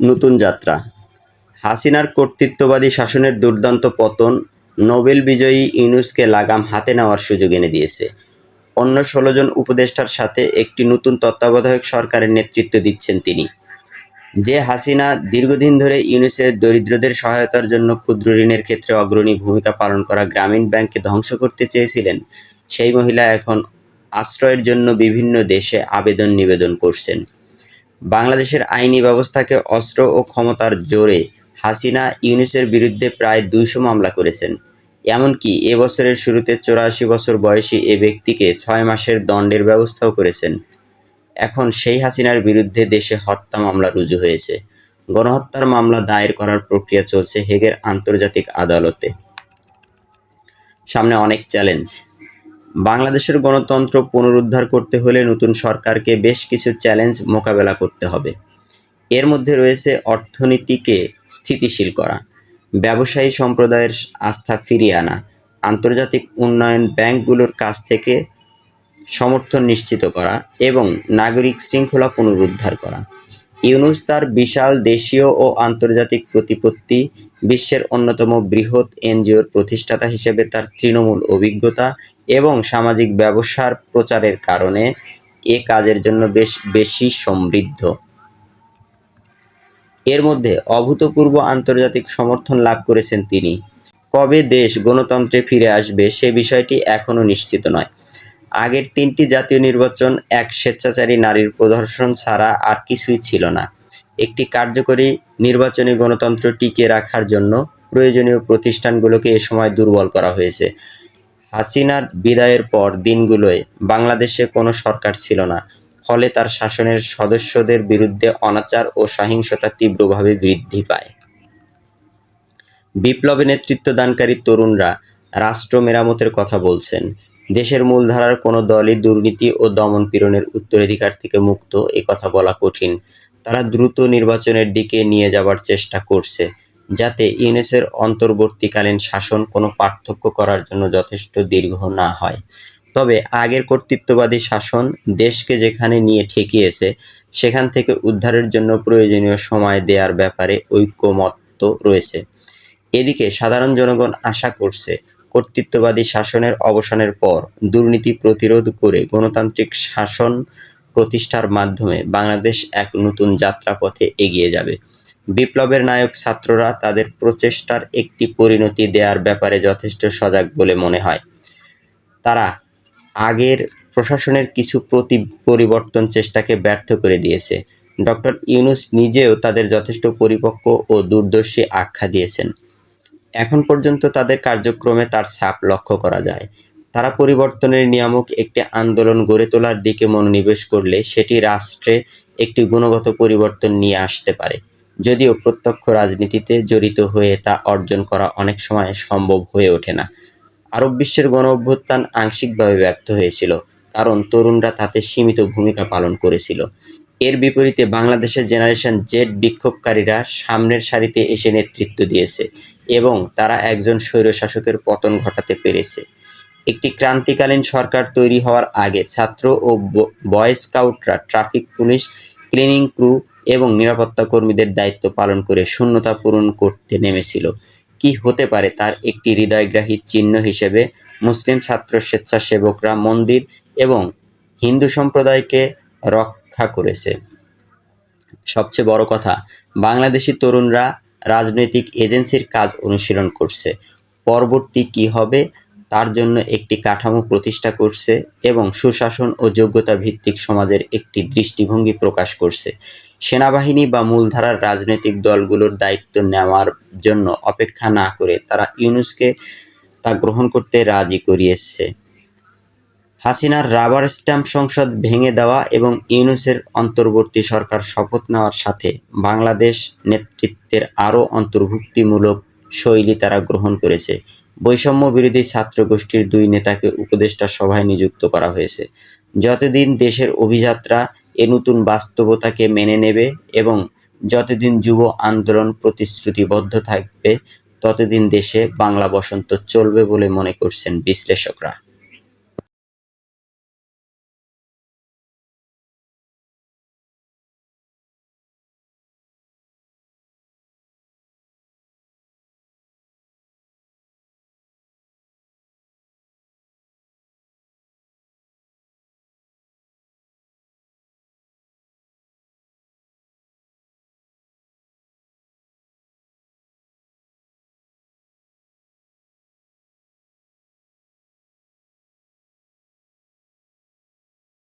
নতুন যাত্রা। হাসিনার কর্তৃত্ববাদী শাসনের দুর্দান্ত পতন নোবেল বিজয়ী ইউনুসকে লাগাম হাতে নেওয়ার সুযোগ এনে দিয়েছে। অন্য ষোলো জন উপদেষ্টার সাথে একটি নতুন তত্ত্বাবধায়ক সরকারের নেতৃত্ব দিচ্ছেন তিনি। যে হাসিনা দীর্ঘদিন ধরে ইউনুসের দরিদ্রদের সহায়তার জন্য ক্ষুদ্র ঋণের ক্ষেত্রে অগ্রণী ভূমিকা পালন করা গ্রামীণ ব্যাংককে ধ্বংস করতে চেয়েছিলেন, সেই মহিলা এখন আশ্রয়ের জন্য বিভিন্ন দেশে আবেদন নিবেদন করছেন। বাংলাদেশের আইনি ব্যবস্থাকে অস্ত্র ও ক্ষমতার জোরে হাসিনা ইউনুসের বিরুদ্ধে প্রায় দুইশো মামলা করেছেন। এমনকি এবছরের শুরুতে চৌরাশি বছর বয়সী এ ব্যক্তিকে ছয় মাসের দণ্ডের ব্যবস্থাও করেছেন। এখন সেই হাসিনার বিরুদ্ধে দেশে হত্যা মামলা রুজু হয়েছে। গণহত্যার মামলা দায়ের করার প্রক্রিয়া চলছে হেগের আন্তর্জাতিক আদালতে। সামনে অনেক চ্যালেঞ্জ। বাংলাদেশের গণতন্ত্র পুনরুদ্ধার করতে হলে নতুন সরকারকে বেশ কিছু চ্যালেঞ্জ মোকাবেলা করতে হবে। এর মধ্যে রয়েছে অর্থনীতিকে স্থিতিশীল করা, ব্যবসায়ী সম্প্রদায়ের আস্থা ফিরিয়ে আনা, আন্তর্জাতিক উন্নয়ন ব্যাংকগুলোর কাছ থেকে সমর্থন নিশ্চিত করা এবং নাগরিক শৃঙ্খলা পুনরুদ্ধার করা। ইউনুস তার বিশাল দেশীয় ও আন্তর্জাতিক প্রতিপত্তি, বিশ্বের অন্যতম বৃহৎ এনজিওর প্রতিষ্ঠাতা হিসেবে তার তৃণমূল অভিজ্ঞতা এবং সামাজিক ব্যবসার প্রচারের কারণে এ কাজের জন্য বেশ বেশি সমৃদ্ধ। এর মধ্যে অভূতপূর্ব আন্তর্জাতিক সমর্থন লাভ করেছেন তিনি। কবে দেশ গণতন্ত্রে ফিরে আসবে সে বিষয়টি এখনও নিশ্চিত নয়। আগের তিনটি জাতীয় নির্বাচন এক স্বেচ্ছাচারী নারীর প্রদর্শন ছাড়া আর কিছুই ছিল না। একটি কার্যকরী নির্বাচনী গণতন্ত্র টিকিয়ে রাখার জন্য প্রয়োজনীয় প্রতিষ্ঠানগুলোকে এ সময় দুর্বল করা হয়েছে। হাসিনার বিদায়ের পর দিনগুলোয় বাংলাদেশে কোনো সরকার ছিল না। ফলে তার শাসনের সদস্যদের বিরুদ্ধে অনাচার ও সহিংসতা তীব্রভাবে বৃদ্ধি পায়। বিপ্লবে নেতৃত্বদানকারী তরুণরা রাষ্ট্র মেরামতের কথা বলছেন। দেশের মূলধারার কোনো দলই দুর্নীতি ও দমন পীড়নের উত্তরাধিকার থেকে মুক্ত, এ কথা বলা কঠিন। তারা দ্রুত নির্বাচনের দিকে নিয়ে যাবার চেষ্টা করছে, যাতে ইউনেসের অন্তর্বর্তীকালীন শাসন কোনো পার্থক্য করার জন্য যথেষ্ট দীর্ঘ না হয়। তবে আগের কর্তৃত্ববাদী শাসন দেশকে যেখানে নিয়ে ঠেকিয়েছে, সেখান থেকে উদ্ধারের জন্য প্রয়োজনীয় সময় দেওয়ার ব্যাপারে ঐক্যমত্য রয়েছে। এদিকে সাধারণ জনগণ আশা করছে কর্তৃত্ববাদী শাসনের অবসানের পর দুর্নীতি প্রতিরোধ করে গণতান্ত্রিক শাসন প্রতিষ্ঠার মাধ্যমে বাংলাদেশ এক নতুন যাত্রাপথে এগিয়ে যাবে। বিপ্লবের নায়ক ছাত্ররা তাদের প্রচেষ্টার একটি পরিণতি দেওয়ার ব্যাপারে যথেষ্ট সজাগ বলে মনে হয়। তারা আগের প্রশাসনের কিছু প্রতি পরিবর্তন চেষ্টাকে ব্যর্থ করে দিয়েছে। ডক্টর ইউনুস নিজেও তাদের যথেষ্ট পরিপক্ক ও দূরদর্শী আখ্যা দিয়েছেন। এখন পর্যন্ত তাদের কার্যক্রমে তার ছাপ লক্ষ্য করা যায়। তারা পরিবর্তনের নিয়ামক একটি আন্দোলন গড়ে তোলার দিকে মনোনিবেশ করলে সেটি রাষ্ট্রে একটি গুণগত পরিবর্তন নিয়ে আসতে পারে। যদিও প্রত্যক্ষ রাজনীতিতে জড়িত হয়ে তা অর্জন করা অনেক সময় সম্ভব হয়ে ওঠে না। আরব বিশ্বের গণ অভ্যুত্থান আংশিকভাবে ব্যর্থ হয়েছিল, কারণ তরুণরা তাতে সীমিত ভূমিকা পালন করেছিল। এর বিপরীতে বাংলাদেশের জেনারেশন জেড বিক্ষোভকারীরা সামনের সারিতে এসে নেতৃত্ব দিয়েছে। এবং তারা একজন স্বৈরশাসকের পতন ঘটাতে পেরেছে। একটি ক্রান্তিকালীন সরকার তৈরি হওয়ার আগে ছাত্র ও বয় স্কাউটরা ট্রাফিক, পুলিশ, ক্লিনিং ক্রু এবং নিরাপত্তা কর্মীদের দায়িত্ব পালন করে শূন্যতা পূরণ করতে নেমেছিল। কি হতে পারে তার একটি হৃদয়গ্রাহী চিহ্ন হিসেবে মুসলিম ছাত্র স্বেচ্ছাসেবকরা মন্দির এবং হিন্দু সম্প্রদায়কে রক্ষা করেছে। সবচেয়ে বড় কথা, বাংলাদেশি তরুণরা রাজনৈতিক এজেন্সির কাজ অনুশীলন করছে। পরবর্তী কি হবে তার জন্য একটি কাঠামো প্রতিষ্ঠা করছে এবং সুশাসন ও যোগ্যতা ভিত্তিক সমাজের একটি দৃষ্টিভঙ্গি প্রকাশ করছে। সেনাবাহিনী বা মূলধারার রাজনৈতিক দলগুলোর দায়িত্ব নেওয়ার জন্য অপেক্ষা না করে তারা ইউনুসকে তা গ্রহণ করতে রাজি করিয়েছে। হাসিনার রাবার স্ট্যাম্প সংসদ ভেঙে দেওয়া এবং ইউনুসের অন্তর্বর্তী সরকার শপথ নেওয়ার সাথে বাংলাদেশ নেতৃত্বের আরও অন্তর্ভুক্তিমূলক শৈলী তারা গ্রহণ করেছে। বৈষম্য বিরোধী ছাত্র গোষ্ঠীর দুই নেতাকে উপদেষ্টা সভায় নিযুক্ত করা হয়েছে। যতদিন দেশের অভিযাত্রা এ নতুন বাস্তবতাকে মেনে নেবে এবং যতদিন যুব আন্দোলন প্রতিশ্রুতিবদ্ধ থাকবে, ততদিন দেশে বাংলা বসন্ত চলবে বলে মনে করছেন বিশ্লেষকরা।